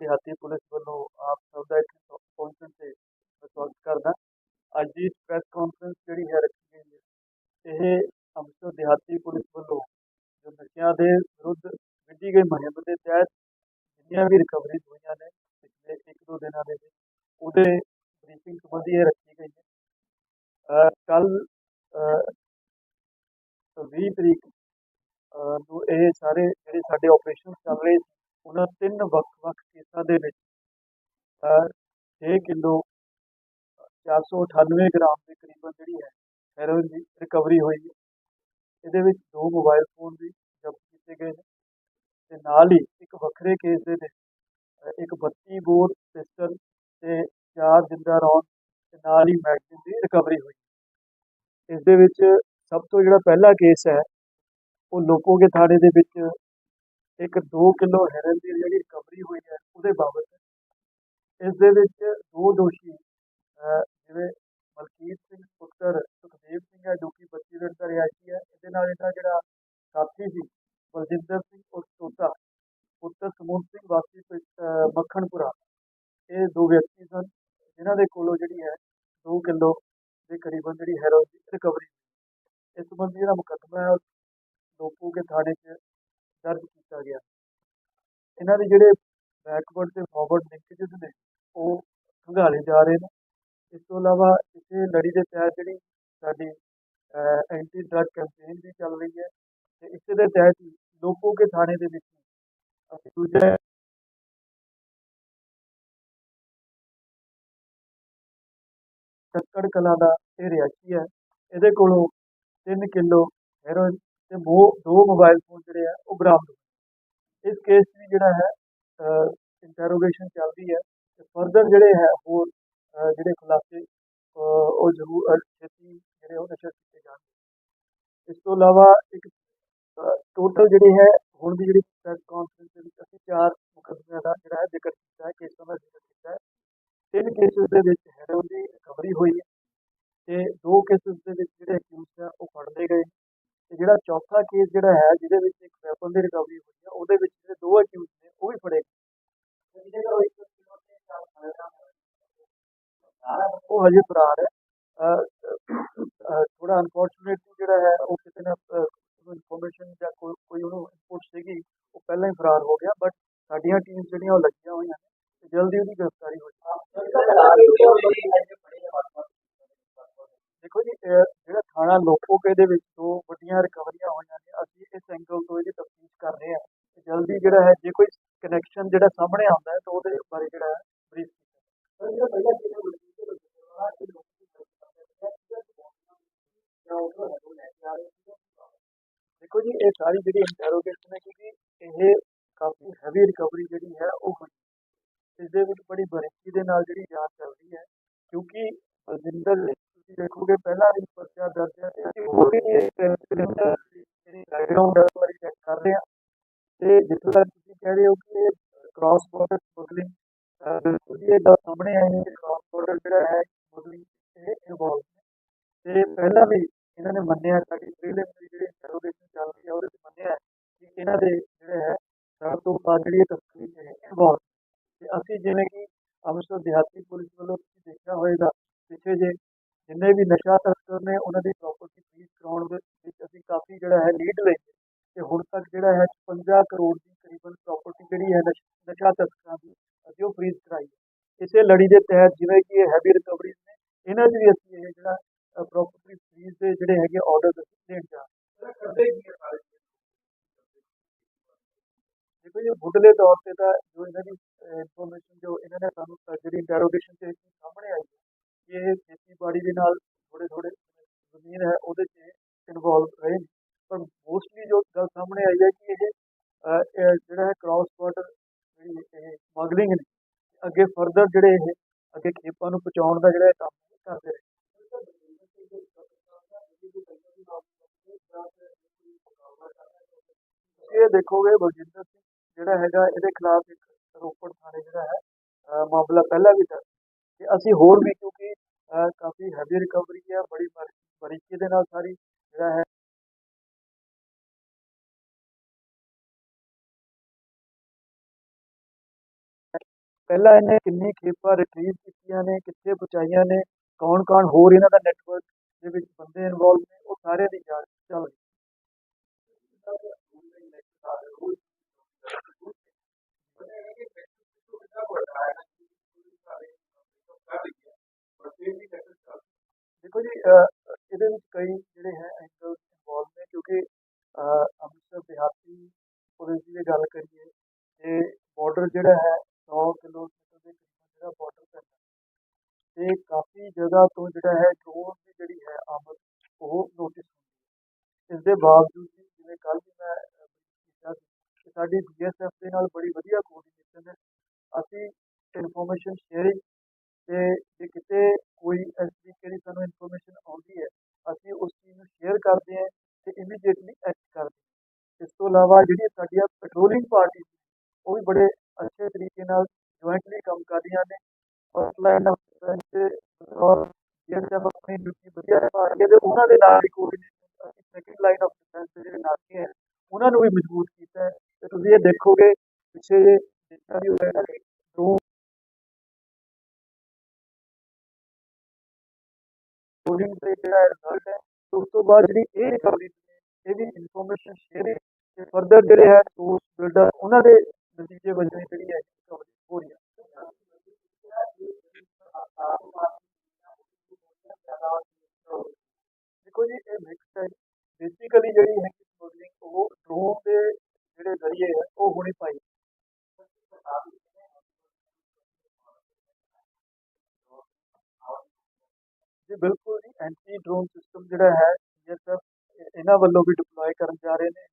ਦਿਹਾਤੀ ਪੁਲਿਸ ਵੱਲੋਂ ਆਪ ਸਭ ਦਾ ਇੱਥੇ ਪਹੁੰਚਣ ਤੇ ਮੈਂ ਸਵਾਗਤ ਕਰਦਾ ਅੱਜ ਦੀ ਪ੍ਰੈਸ ਕਾਨਫਰੰਸ ਜਿਹੜੀ ਹੈ ਰੱਖੀ ਗਈ ਹੈ, ਇਹ ਅੰਮ੍ਰਿਤਸਰ ਦਿਹਾਤੀ ਪੁਲਿਸ ਵੱਲੋਂ ਜੋ ਨਸ਼ਿਆਂ ਦੇ ਵਿਰੁੱਧ ਵਿੱਢੀ ਗਈ ਮੁਹਿੰਮ ਦੇ ਤਹਿਤ ਜਿੰਨੀਆਂ ਵੀ ਰਿਕਵਰੀਜ਼ ਹੋਈਆਂ ਨੇ ਪਿਛਲੇ ਇੱਕ ਦੋ ਦਿਨਾਂ ਦੇ ਵਿੱਚ, ਉਹਦੇ ਬਰੀਫਿੰਗ ਸੰਬੰਧੀ ਇਹ ਰੱਖੀ ਗਈ ਹੈ। ਕੱਲ 20 ਤਰੀਕ ਨੂੰ ਇਹ ਸਾਰੇ ਜਿਹੜੇ ਸਾਡੇ ਆਪਰੇਸ਼ਨ ਚੱਲ ਰਹੇ ਸੀ ਉਹਨਾਂ ਤਿੰਨ ਵੱਖ-ਵੱਖ ਕੇਸਾਂ ਦੇ ਵਿੱਚ ਅਹ 6 ਕਿਲੋ 498 ਗ੍ਰਾਮ ਦੇ ਕਰੀਬਨ ਜਿਹੜੀ ਹੈ, ਹੈਰੋਇਨ ਦੀ ਰਿਕਵਰੀ ਹੋਈ ਹੈ। ਇਹਦੇ ਵਿੱਚ ਦੋ ਮੋਬਾਈਲ ਫੋਨ ਵੀ ਜ਼ਬਤ ਕੀਤੇ ਗਏ ਨੇ ਤੇ ਨਾਲ ਹੀ ਇੱਕ ਵੱਖਰੇ ਕੇਸ ਦੇ ਵਿੱਚ ਇੱਕ 32 ਬੋਰ ਪਿਸਟਲ ਤੇ ਚਾਰ ਜਿੰਦਾ ਰੌਂਦ ਤੇ ਨਾਲ ਹੀ ਮੈਗਜ਼ੀਨ ਦੀ ਰਿਕਵਰੀ ਹੋਈ ਇਸ ਦੇ ਵਿੱਚ ਸਭ ਤੋਂ ਜਿਹੜਾ ਪਹਿਲਾ ਕੇਸ ਹੈ, ਉਹ ਲੋਪੋਗੇ ਥਾਣੇ ਦੇ ਵਿੱਚ ਇੱਕ 2 ਕਿਲੋ ਹੈਰਨ ਦੀ ਜਿਹੜੀ ਰਿਕਵਰੀ ਹੋਈ ਹੈ ਉਹਦੇ ਬਾਬਤ। ਇਸ ਦੇ ਵਿੱਚ ਦੋ ਦੋਸ਼ੀ ਜਿਵੇਂ ਮਲਕੀਤ ਸਿੰਘ, ਪੁੱਤਰ ਸੁਖਦੇਵ ਸਿੰਘ ਹੈ, ਜੋ ਕਿ 25 ਮਿੰਟ ਦਾ ਰਿਹਾਇਸ਼ੀ ਹੈ। ਇਹਦੇ ਨਾਲ ਇਹਦਾ ਜਿਹੜਾ ਸਾਥੀ ਸੀ, ਬਲਜਿੰਦਰ ਸਿੰਘ ਉਰਫ ਤੋਤਾ, ਪੁੱਤਰ ਸਮੂਹ ਸਿੰਘ ਵਾਸੀ ਮੱਖਣਪੁਰਾ। ਇਹ ਦੋ ਵਿਅਕਤੀ ਸਨ, ਜਿਨ੍ਹਾਂ ਦੇ ਕੋਲੋਂ ਜਿਹੜੀ ਹੈ 2 ਕਿਲੋ ਦੇ ਕਰੀਬਨ ਜਿਹੜੀ ਹੈਰੋਇਨ ਦੀ ਰਿਕਵਰੀ ਇਸ ਸੰਬੰਧੀ ਜਿਹੜਾ ਮੁਕੱਦਮਾ ਹੈ ਉਹ ਕੇ ਥਾਣੇ 'ਚ ਦਰਜ ਕੀਤਾ ਗਿਆ। ਇਹਨਾਂ ਦੇ ਜਿਹੜੇ ਬੈਕਵਰਡ ਤੇ ਫਾਰਵਰਡ ਲਿੰਕੇजेस ਨੇ, ਉਹ ਖੰਗਾਲੇ ਜਾ ਰਹੇ ਨੇ। ਇਸ ਤੋਂ ਇਲਾਵਾ ਇਸੇ ਲੜੀ ਦੇ ਤਹਿਤ ਜਿਹੜੀ ਸਾਡੀ ਐਂਟੀ ਡਰਗ ਕੈਂਪੇਨ ਵੀ ਚੱਲ ਰਹੀ ਹੈ ਤੇ ਇਸੇ ਦੇ ਤਹਿਤ ਹੀ ਲੋਪੋਗੇ ਥਾਣੇ ਦੇ ਵਿੱਚ ਅਸੀਂ ਦੂਜੇ ਕੱਕੜ ਕਲਾਂ ਦਾ ਇਹ ਰਿਹਾਇਸ਼ੀ ਹੈ। ਇਹਦੇ ਕੋਲੋਂ 3 ਕਿਲੋ ਹੈਰੋਇਨ ਤੇ ਮੋ, ਦੋ ਮੋਬਾਈਲ ਫੋਨ ਜਿਹੜੇ ਆ, ਉਹ ਬਰਾਮਦ ਹੋਏ ਇਸ ਕੇਸ ਦੀ ਜਿਹੜਾ ਹੈ ਇੰਟਰੋਗੇਸ਼ਨ ਚੱਲਦੀ ਹੈ ਤੇ ਫਰਦਰ ਜਿਹੜੇ ਹੈ ਹੋਰ ਜਿਹੜੇ ਖੁਲਾਸੇ ਉਹ ਜ਼ਰੂਰ ਛੇਤੀ ਜਿਹੜੇ ਉਹ ਨਸ਼ਰ ਕੀਤੇ ਜਾਣਗੇ। ਇਸ ਤੋਂ ਇਲਾਵਾ ਇੱਕ ਟੋਟਲ ਜਿਹੜੀ ਹੈ, ਹੁਣ ਦੀ ਜਿਹੜੀ ਪ੍ਰੈਸ ਕਾਨਫਰੰਸ ਦੇ ਵਿੱਚ ਅਸੀਂ ਚਾਰ ਮੁਕੱਦਮਿਆਂ ਦਾ ਜਿਹੜਾ ਹੈ ਜ਼ਿਕਰ ਕੀਤਾ ਹੈ, ਕੇਸਾਂ ਦਾ ਜ਼ਿਕਰ ਕੀਤਾ ਹੈ। ਤਿੰਨ ਕੇਸਿਸ ਦੇ ਵਿੱਚ ਹੈਰੋਇਨ ਦੀ ਰਿਕਵਰੀ ਹੋਈ ਹੈ ਤੇ ਦੋ ਕੇਸਿਸ ਦੇ ਵਿੱਚ ਜਿਹੜੇ ਅਕਿਊਜ਼ਡ ਆ ਉਹ ਫੜ ਲਏ ਗਏ ਤੇ ਜਿਹੜਾ ਚੌਥਾ ਕੇਸ ਜਿਹੜਾ ਹੈ ਜਿਹਦੇ ਵਿੱਚ ਇੱਕ ਵੈਪਨ ਦੀ ਰਿਕਵਰੀ ਹੋਈ ਹੈ ਉਹਦੇ ਵਿੱਚ ਜਿਹੜੇ ਦੋ ਅਕਿਊਜ਼ ਨੇ ਉਹ ਵੀ ਫੜੇ ਗਏ। ਉਹ ਹਜੇ ਫਰਾਰ ਹੈ। ਥੋੜਾ ਅਨਫੋਰਚੂਨੇਟਲੀ ਜਿਹੜਾ ਹੈ ਉਹ ਕਿਸੇ ਨੇ ਇਨਫੋਰਮੇਸ਼ਨ ਜਾਂ ਕੋਈ ਕੋਈ ਉਹਨੂੰ ਇਨਪੁਟ ਸੀਗੀ ਉਹ ਪਹਿਲਾਂ ਹੀ ਫਰਾਰ ਹੋ ਗਿਆ ਬਟ ਸਾਡੀਆਂ ਟੀਮਸ ਜਿਹੜੀਆਂ ਉਹ ਲੱਗੀਆਂ ਹੋਈਆਂ ਨੇ ਜਲਦੀ ਉਹਦੀ ਗ੍ਰਿਫਤਾਰੀ ਹੋ ਦੇਖੋ ਜੀ ਥਾਣਾ ਲੋਪੋਕੇ ਦੇ ਵਿੱਚ ਵੱਡੀਆਂ ਰਿਕਵਰੀਆਂ ਹੋਈਆਂ ਨੇ। ਅਸੀਂ ਇਸ ਐਂਗਲ ਤੋਂ ਇਹਦੀ ਤਫਤੀਸ਼ ਕਰ ਰਹੇ ਹਾਂ। ਤੇ ਜਲਦੀ ਜਿਹੜਾ ਹੈ ਜੇ ਕੋਈ ਕਨੈਕਸ਼ਨ ਜਿਹੜਾ ਸਾਹਮਣੇ ਆਉਂਦਾ ਹੈ ਤਾਂ ਉਹਦੇ ਬਾਰੇ ਜਿਹੜਾ ਹੈ ਬਰੀਫ ਦੇਖੋ ਜੀ ਇਹ ਸਾਰੀ ਜਿਹੜੀ ਇੰਟਰੋਗੇਸ਼ਨ ਹੈ ਕਿਉਂਕਿ ਇਹ ਕਾਫੀ ਹੈਵੀ ਰਿਕਵਰੀ ਜਿਹੜੀ ਹੈ ਉਹ ਹੋਈ ਇਸ ਦੇ ਵਿੱਚ ਬੜੀ ਬਰੀਕੀ ਦੇ ਨਾਲ ਜਿਹੜੀ ਜਾਂਚ ਚੱਲਦੀ ਹੈ ਕਿਉਂਕਿ ਬਲਜਿੰਦਰ ਤੁਸੀਂ ਦੇਖੋਗੇ ਪਹਿਲਾਂ ਵੀ ਪਰਚਾ ਦਰਜ ਹੈ ਤੇ ਅਸੀਂ ਹੋਰ ਵੀ ਜਿਹੜੀ ਬੈਕਗ੍ਰਾਉਂਡ ਹੈ ਬਾਰੇ ਚੈੱਕ ਕਰ ਰਹੇ ਹਾਂ। ਤੇ ਜਿੱਥੋਂ ਤੱਕ ਤੁਸੀਂ ਕਹਿ ਰਹੇ ਹੋ ਕਿ ਕ੍ਰਾਸ ਬਾਰਡਰ ਸਮਗਲਿੰਗ ਬਿਲਕੁਲ ਇਹ ਗੱਲ ਸਾਹਮਣੇ ਆਈ ਹੈ ਕਿ ਕ੍ਰਾਸ ਬਾਰਡਰ ਜਿਹੜਾ ਹੈ ਸਮਗਲਿੰਗ ਇਹ ਇਨਵੋਲਵ ਤੇ ਪਹਿਲਾਂ ਵੀ ਇਹਨਾਂ ਨੇ ਮੰਨਿਆ, ਸਾਡੀ ਪ੍ਰੀਲਿਮਿਨਰੀ ਜਿਹੜੀ ਇੰਟਰੋਗੇਸ਼ਨ ਚੱਲ ਰਹੀ ਹੈ ਉਹਦੇ ਵਿੱਚ ਮੰਨਿਆ ਕਿ ਇਹਨਾਂ ਦੇ ਜਿਹੜੇ ਹੈ, ਸਭ ਤੋਂ ਬਾਅਦ ਜਿਹੜੀ ਤਸਕਰੀ ਹੈ ਇਨਵੋਲਵ ਤੇ ਅਸੀਂ ਜਿਵੇਂ ਕਿ ਅੰਮ੍ਰਿਤਸਰ ਦਿਹਾਤੀ ਪੁਲਿਸ ਵੱਲੋਂ ਤੁਸੀਂ ਦੇਖਿਆ ਹੋਏਗਾ, ਪਿੱਛੇ ਜੇ ਜਿੰਨੇ ਵੀ ਨਸ਼ਾ ਤਸਕਰ ਨੇ ਉਹਨਾਂ ਦੀ ਪ੍ਰਾਪਰਟੀ ਫ੍ਰੀਜ਼ ਕਰਾਉਣ ਦੇ ਵਿੱਚ ਅਸੀਂ ਕਾਫੀ ਜਿਹੜਾ ਹੈ ਲੀਡ ਲਈ ਤੇ ਹੁਣ ਤੱਕ ਜਿਹੜਾ ਹੈ 50 ਕਰੋੜ ਦੀ ਕਰੀਬਨ ਪ੍ਰਾਪਰਟੀ ਜਿਹੜੀ ਹੈ ਨਸ਼- ਤਸਕਰਾਂ ਦੀ ਅਸੀਂ ਉਹ ਫ੍ਰੀਜ਼ ਕਰਾਈ ਹੈ। ਇਸੇ ਲੜੀ ਦੇ ਤਹਿਤ ਜਿਵੇਂ ਕਿ ਇਹ ਹੈਵੀ ਰਿਕਵਰੀਜ਼ ਨੇ ਇਹਨਾਂ 'ਚ ਵੀ ਅਸੀਂ ਇਹ ਜਿਹੜਾ ਪ੍ਰਾਪਰਟੀ ਫ੍ਰੀਜ਼ ਦੇ ਜਿਹੜੇ ਹੈਗੇ ਆਰਡਰ ਅਸੀਂ ਦੇਣ ਜਾ ਰਹੇ ਹਾਂ। ਦੇਖੋ ਜੀ ਮੁੱਢਲੇ ਤੌਰ ਤੇ ਤਾਂ ਜੋ ਇਹਨਾਂ ਦੀ ਇਨਫੋਰਮੇਸ਼ਨ ਜੋ ਇਹਨਾਂ ਨੇ ਸਾਨੂੰ ਜਿਹੜੀ ਇੰਟਰੋਗੇਸ਼ਨ ਤੇ ਸਾਹਮਣੇ ਆਈ ਹੈ ਕਿ ਇਹ ਖੇਤੀਬਾੜੀ ਦੇ ਨਾਲ ਥੋੜੇ ਥੋੜੇ ਜ਼ਮੀਨ ਹੈ, ਉਹਦੇ 'ਚ ਇਨਵੋਲਵ ਰਹੇ ਨੇ। ਪਰ ਮੋਸਟਲੀ ਜੋ ਗੱਲ ਸਾਹਮਣੇ ਆਈ ਹੈ ਕਿ ਇਹ ਜਿਹੜਾ ਹੈ ਕ੍ਰਾਸ ਬਾਰਡਰ ਜਿਹੜੀ ਇਹ ਸਮਗਲਿੰਗ ਨੇ, ਅੱਗੇ ਫਰਦਰ ਜਿਹੜੇ ਇਹ ਅੱਗੇ ਖੇਪਾਂ ਨੂੰ ਪਹੁੰਚਾਉਣ ਦਾ ਜਿਹੜਾ ਕੰਮ ਕਰਦੇ ਰਹੇ। ਤੁਸੀਂ ਇਹ ਦੇਖੋਗੇ, ਬਲਜਿੰਦਰ ਸਿੰਘ ਜਿਹੜਾ ਹੈਗਾ, ਇਹਦੇ ਖਿਲਾਫ ਇੱਕ ਰੋਪੜ ਥਾਣੇ ਜਿਹੜਾ ਹੈ ਮਾਮਲਾ ਪਹਿਲਾਂ ਵੀ ਦਰਜ ਤੇ ਅਸੀਂ ਹੋਰ ਵੀ ਕਿਉਂ ਕਾਫੀ ਹੈਵੀ ਰਿਕਵਰੀ ਹੈ, ਬੜੀ ਬਾਰੀ- ਦੇ ਨਾਲ ਸਾਰੀ ਜਿਹੜਾ ਹੈ ਪਹਿਲਾਂ ਇਹਨੇ ਕਿੰਨੀ ਖੇਪਾਂ ਰਿਟਰੀਵ ਕੀਤੀਆਂ ਨੇ, ਕਿੱਥੇ ਪਹੁੰਚਾਈਆਂ ਨੇ ਕੌਣ ਕੌਣ ਹੋਰ ਇਹਨਾਂ ਦਾ ਨੈਟਵਰਕ ਦੇ ਵਿੱਚ ਬੰਦੇ ਇਨਵੋਲਵ ਨੇ, ਉਹ ਸਾਰਿਆਂ ਦੀ ਜਾਂਚ ਚੱਲ ਰਹੀ ਦੇਖੋ ਜੀ ਇਹਦੇ ਵਿੱਚ ਕਈ ਜਿਹੜੇ ਹੈ ਐਂਗਲ ਇਨਵੋਲਵ ਨੇ ਕਿਉਂਕਿ ਅੰਮ੍ਰਿਤਸਰ ਦਿਹਾਤੀ ਪੁਲਿਸ ਦੀ ਜੇ ਗੱਲ ਕਰੀਏ ਤੇ ਬਾਰਡਰ ਜਿਹੜਾ ਹੈ 100 ਕਿਲੋਮੀਟਰ ਦੇ ਕਰੀਬ ਜਿਹੜਾ ਬਾਰਡਰ ਪੈਂਦਾ ਤੇ ਕਾਫੀ ਜਗ੍ਹਾ ਤੋਂ ਜਿਹੜਾ ਹੈ ਡਰੋਨ ਦੀ ਜਿਹੜੀ ਹੈ ਆਮਦ ਉਹ ਨੋਟਿਸ ਹੁੰਦੀ ਹੈ। ਇਸ ਦੇ ਬਾਵਜੂਦ ਵੀ ਜਿਵੇਂ ਕੱਲ ਵੀ ਮੈਂ ਅਹ, ਕੀਤਾ ਸੀ ਕਿ ਸਾਡੀ ਬੀਐਸਐਫ ਦੇ ਨਾਲ ਬੜੀ ਵਧੀਆ ਕੋਆਰਡੀਨੇਸ਼ਨ ਹੈ। ਅਸੀਂ ਇਨਫੋਰਮੇਸ਼ਨ ਸ਼ੇਅਰਿੰਗ ਤੇ ਜੇ ਕਿਤੇ ਕੋਈ ਇਸ ਤਰੀਕੇ ਦੀ ਸਾਨੂੰ ਇਨਫੋਰਮੇਸ਼ਨ ਆਉਂਦੀ ਹੈ, ਅਸੀਂ ਉਸ ਚੀਜ਼ ਨੂੰ ਸ਼ੇਅਰ ਕਰਦੇ ਹਾਂ ਤੇ ਇਮੀਡੀਏਟਲੀ ਐਕਟ ਕਰਦੇ ਇਸ ਤੋਂ ਇਲਾਵਾ ਜਿਹੜੀਆਂ ਸਾਡੀਆਂ ਪੈਟਰੋਲਿੰਗ ਪਾਰਟੀ ਉਹ ਵੀ ਬੜੇ ਅੱਛੇ ਤਰੀਕੇ ਨਾਲ ਜੁਆਇੰਟਲੀ ਕੰਮ ਕਰਦੀਆਂ ਨੇ। ਫਸਟ ਲਾਈਨ ਆਫ ਡਿਫੈਂਸ ਔਰ ਬੀਐਸਐਫ ਆਪਣੀ ਡਿਊਟੀ ਵਧੀਆ ਨਿਭਾ ਰਹੀ ਤੇ ਉਹਨਾਂ ਦੇ ਨਾਲ ਕੋਆਰਡੀਨੇਸ਼ਨ ਅਸੀਂ ਸੈਕਿੰਡ ਲਾਈਨ ਆਫ ਡਿਫੈਂਸ ਦੇ ਜਿਹੜੇ ਨਾਤੇ ਹੈ, ਉਹਨਾਂ ਨੂੰ ਵੀ ਮਜ਼ਬੂਤ ਕੀਤਾ ਤੇ ਤੁਸੀਂ ਇਹ ਦੇਖੋਗੇ, ਪਿੱਛੇ ਜੇ ਦੇਖਿਆ ਵੀ ਹੋਵੇਗਾ ਕਿ ਤੇ ਜਿਹੜਾ ਰਿਜ਼ਲਟ ਹੈ ਉਸ ਤੋਂ ਬਾਅਦ ਜਿਹੜੀ ਇਹ ਰਿਕਵਰੀ ਇਹਦੀ ਇਨਫੋਰਮੇਸ਼ਨ ਸ਼ੇਅਰਿੰਗ ਤੇ ਫਰਦਰ ਜਿਹੜੇ ਹੈ ਸੋਰਸ ਬਿਲਡਰ ਉਹਨਾਂ ਦੇ ਨਤੀਜੇ ਵਜੋਂ ਜਿਹੜੀ ਹੈ ਰਿਕਵਰੀ ਹੋ ਰਹੀ ਹੈ। ਦੇਖੋ ਜੀ, ਇਹ ਮਿਕਸ ਹੈ। ਬੇਸਿਕਲੀ ਜਿਹੜੀ ਹੈ ਸਮਗਲਿੰਗ ਉਹ ਡਰੋਨ ਦੇ ਜਿਹੜੇ ਜ਼ਰੀਏ ਹੈ, ਉਹ ਹੋਣੀ ਪਾਈ ਜੀ ਬਿਲਕੁਲ ਜੀ ਐਂਟੀ ਡਰੋਨ ਸਿਸਟਮ ਜਿਹੜਾ ਹੈ ਬੀਐਸਐਫ ਇਹਨਾਂ ਵੱਲੋਂ ਵੀ ਡਿਪਲੋਏ ਕਰਨ ਜਾ ਰਹੇ ਨੇ।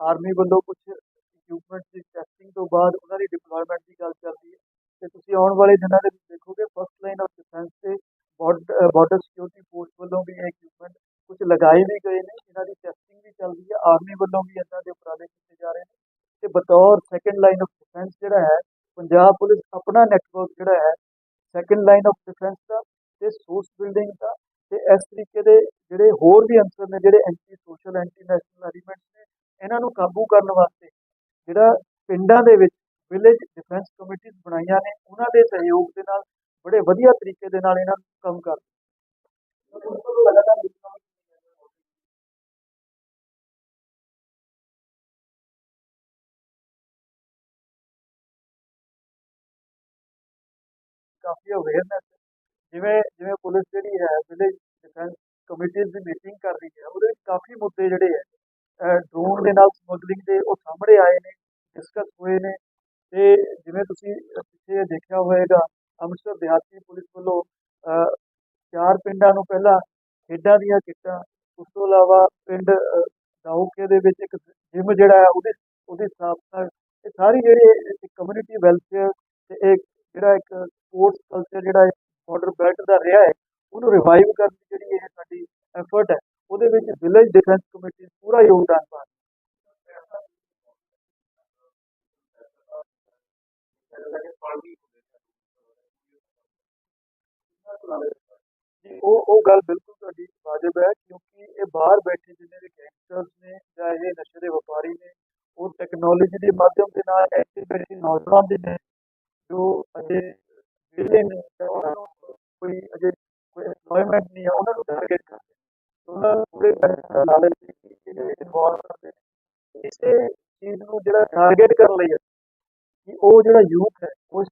ਆਰਮੀ ਵੱਲੋਂ ਕੁਝ ਇਕਵਿਪਮੈਂਟ ਦੀ ਟੈਸਟਿੰਗ ਤੋਂ ਬਾਅਦ ਉਹਨਾਂ ਦੀ ਡਿਪਲੋਇਮੈਂਟ ਦੀ ਗੱਲ ਚੱਲਦੀ ਹੈ। ਤੇ ਤੁਸੀਂ ਆਉਣ ਵਾਲੇ ਦਿਨਾਂ ਦੇ ਵਿੱਚ ਦੇਖੋਗੇ ਫਸਟ ਲਾਈਨ ਆਫ ਡਿਫੈਂਸ ਤੇ ਬਾਰਡਰ ਸਿਕਿਉਰਿਟੀ ਫੋਰਸ ਵੱਲੋਂ ਵੀ ਇਹ ਇਕਵਿਪਮੈਂਟ ਕੁਝ ਲਗਾਏ ਵੀ ਗਏ ਨੇ। ਇਹਨਾਂ ਦੀ ਟੈਸਟਿੰਗ ਵੀ ਚੱਲਦੀ ਹੈ। ਆਰਮੀ ਵੱਲੋਂ ਵੀ ਇਹਨਾਂ ਦੇ ਉਪਰਾਲੇ ਕੀਤੇ ਜਾ ਰਹੇ ਨੇ। ਤੇ ਬਤੌਰ ਸੈਕੰਡ ਲਾਈਨ ਆਫ ਡਿਫੈਂਸ ਜਿਹੜਾ ਹੈ, ਪੰਜਾਬ ਪੁਲਿਸ ਆਪਣਾ ਨੈਟਵਰਕ ਜਿਹੜਾ ਹੈ ਸੈਕੰਡ ਲਾਈਨ ਆਫ ਡਿਫੈਂਸ ਦਾ ਤੇ ਸੋਰਸ ਬਿਲਡਿੰਗ ਦਾ ਤੇ ਇਸ ਤਰੀਕੇ ਦੇ ਜਿਹੜੇ ਹੋਰ ਵੀ ਅੰਸਰ ਨੇ, ਜਿਹੜੇ anti social, anti national elements ਨੇ, ਇਹਨਾਂ ਨੂੰ ਕਾਬੂ ਕਰਨ ਵਾਸਤੇ ਜਿਹੜਾ ਪਿੰਡਾਂ ਦੇ ਵਿੱਚ ਵਿਲੇਜ ਡਿਫੈਂਸ ਕਮੇਟੀਆਂ ਬਣਾਈਆਂ ਨੇ, ਉਹਨਾਂ ਦੇ ਸਹਿਯੋਗ ਦੇ ਨਾਲ ਬੜੇ ਵਧੀਆ ਤਰੀਕੇ ਦੇ ਨਾਲ ਇਹਨਾਂ ਨੂੰ ਕੰਮ ਕਰ ਕਾਫੀ ਅਵੇਅਰਨੈਸ ਜਿਵੇਂ ਜਿਵੇਂ ਪੁਲਿਸ ਜਿਹੜੀ ਹੈ, ਵਿਲੇਜ ਡਿਫੈਂਸ ਦੀ ਮੀਟਿੰਗ ਕਰ ਰਹੀ ਹੈ। ਉਹਦੇ ਵਿੱਚ ਕਾਫੀ ਮੁੱਦੇ ਜਿਹੜੇ ਹੈ ਡਰੋਨ ਦੇ ਨਾਲ ਸਮਗਲਿੰਗ ਦੇ ਉਹ ਸਾਹਮਣੇ ਆਏ ਨੇ ਡਿਸਕਸ ਹੋਏ ਨੇ ਤੇ ਜਿਵੇਂ ਤੁਸੀਂ ਪਿੱਛੇ ਦੇਖਿਆ ਹੋਵੇਗਾ ਅੰਮ੍ਰਿਤਸਰ ਦਿਹਾਤੀ ਪੁਲਿਸ ਵੱਲੋਂ ਚਾਰ ਪਿੰਡਾਂ ਨੂੰ ਪਹਿਲਾਂ ਖੇਡਾਂ ਦੀਆਂ ਕਿੱਟਾਂ ਉਸ ਤੋਂ ਇਲਾਵਾ ਪਿੰਡ ਅਹ, ਦੇ ਵਿੱਚ ਇੱਕ ਜਿਮ ਜਿਹੜਾ ਹੈ ਉਹਦੇ ਉਹਦੀ ਸਥਾਪਨਾ ਇਹ ਸਾਰੀ ਜਿਹੜੀ ਕਮਿਊਨਿਟੀ ਵੈਲਫੇਅਰ ਤੇ ਇੱਕ ਜਿਹੜਾ ਇੱਕ ਸਪੋਰਟਸ ਕਲਚਰ ਜਿਹੜਾ ਬਾਰਡਰ ਬੈਲਟ ਦਾ ਰਿਹਾ ਹੈ। ਉਹਨੂੰ ਰਿਵਾਈਵ ਕਰਨ ਦੀ ਜਿਹੜੀ ਇਹ ਸਾਡੀ ਐਫਰਟ ਹੈ, ਉਹਦੇ ਵਿੱਚ ਵਿਲੇਜ ਡਿਫੈਂਸ ਕਮੇਟੀ ਪੂਰਾ ਯੋਗਦਾਨ ਪਾ ਜੀ, ਉਹ ਉਹ ਗੱਲ ਬਿਲਕੁਲ ਤੁਹਾਡੀ ਵਾਜਬ ਹੈ, ਕਿਉਂਕਿ ਇਹ ਬਾਹਰ ਬੈਠੇ ਜਿੰਨੇ ਵੀ ਗੈਂਗਸਟਰਸ ਨੇ ਜਾਂ ਇਹ ਨਸ਼ੇ ਦੇ ਵਪਾਰੀ ਨੇ, ਉਹ ਟੈਕਨੋਲੋਜੀ ਦੇ ਮਾਧਿਅਮ ਦੇ ਨਾਲ ਐਸੇ ਬੈਠੇ ਨੌਜਵਾਨ ਦੇ ਨੇ, ਜੋ ਅਜੇ ਵਿਹਲੇ ਨੇ ਕੋਈ ਅਜੇ ਕੋਈ ਐਮਪਲੋਇਮੈਂਟ ਨਹੀਂ ਹੈ, ਉਹਨਾਂ ਨੂੰ ਟਾਰਗੇਟ ਕਰਦੇ ਉਹਨਾਂ ਨੂੰ ਪੂਰੇ ਪੈਸੇ ਲਾਲਚ ਦੇ ਕੇ ਇਨਵੋਲਵ ਕਰਦੇ ਇਸੇ ਚੀਜ਼ ਨੂੰ ਜਿਹੜਾ ਟਾਰਗੇਟ ਕਰਨ ਲਈ ਹੈ ਕਿ ਉਹ ਜਿਹੜਾ ਯੂਥ ਹੈ ਉਹ